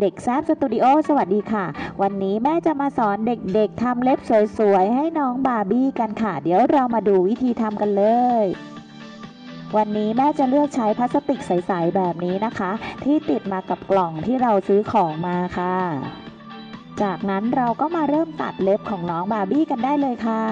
เด็กแซบสตูดิโอสวัสดีค่ะ วันนี้แม่จะมาสอนเด็กๆทำเล็บสวยๆ ให้น้องบาร์บี้กันค่ะ เดี๋ยวเรามาดูวิธีทำกันเลย วันนี้แม่จะเลือกใช้พลาสติกใสๆแบบนี้นะคะ ที่ติดมากับกล่องที่เราซื้อของมาค่ะ จากนั้นเราก็มาเริ่มตัดเล็บของน้องบาร์บี้กันได้เลยค่ะ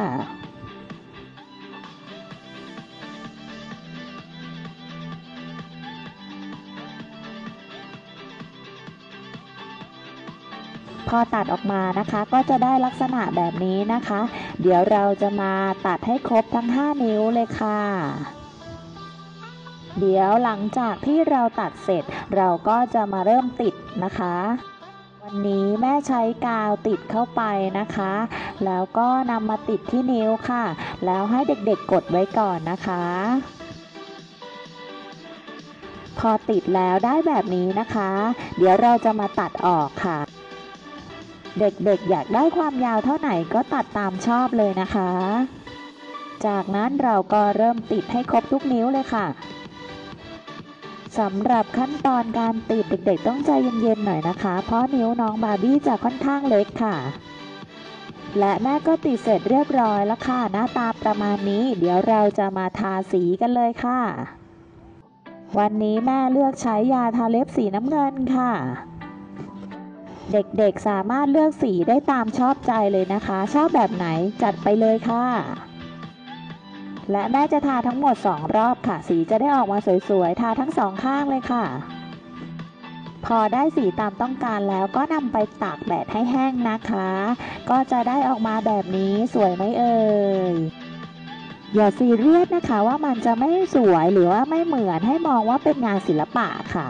พอตัดออกมานะคะ ก็จะได้ลักษณะแบบนี้นะคะ เดี๋ยวเราจะมาตัดให้ครบทั้ง 5 นิ้วเลยค่ะเดี๋ยวหลังจากที่เราตัดเสร็จ เราก็จะมาเริ่มติดนะคะ วันนี้แม่ใช้กาวติดเข้าไปนะคะ แล้วก็นำมาติดที่นิ้วค่ะ แล้วให้เด็กๆกดไว้ก่อนนะคะ พอติดแล้วได้แบบนี้นะคะ เดี๋ยวเราจะมาตัดออกค่ะ เด็กๆ อยากได้ความยาวเท่าไหร่ก็ตัดตามชอบเลยนะคะ จากนั้นเราก็เริ่มติดให้ครบทุกนิ้วเลยค่ะสำหรับขั้นตอนการติดเด็กๆ ต้องใจเย็นๆหน่อยนะคะ เพราะนิ้วน้องบาร์บี้จะค่อนข้างเล็กค่ะ และแม่ก็ติดเสร็จเรียบร้อยแล้วค่ะ หน้าตาประมาณนี้ เดี๋ยวเราจะมาทาสีกันเลยค่ะ วันนี้แม่เลือกใช้ยาทาเล็บสีน้ำเงินค่ะ เด็กๆสามารถเลือกสีได้ตามชอบใจเลยนะคะ ชอบแบบไหนจัดไปเลยค่ะ และแม่จะทาทั้งหมด 2 รอบค่ะ สีจะได้ออกมาสวยๆ ทาทั้งสองข้างเลยค่ะ พอได้สีตามต้องการแล้วก็นำไปตากแดดให้แห้งนะคะ ก็จะได้ออกมาแบบนี้สวยไหมเอ่ยอย่าซีเรียสนะคะว่ามันจะไม่สวยหรือว่าไม่เหมือนให้มองว่าเป็นงานศิลปะค่ะ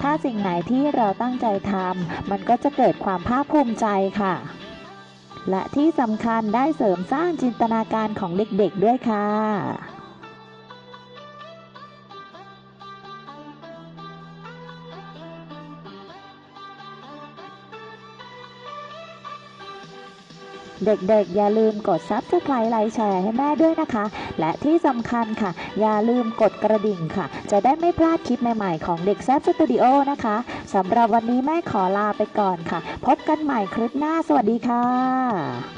ถ้าสิ่งไหนที่เราตั้งใจทำมันก็จะเกิดความภาคภูมิใจค่ะ และที่สำคัญได้เสริมสร้างจินตนาการของเด็กๆด้วยค่ะ เด็กๆ อย่าลืมกดซับสไครต์ไลค์แชร์ให้แม่ด้วยนะคะ และที่สำคัญค่ะ อย่าลืมกดกระดิ่งค่ะ จะได้ไม่พลาดคลิปใหม่ๆ ของเด็กแซฟสตูดิโอนะคะสำหรับวันนี้แม่ขอลาไปก่อนค่ะ พบกันใหม่คลิปหน้าสวัสดีค่ะ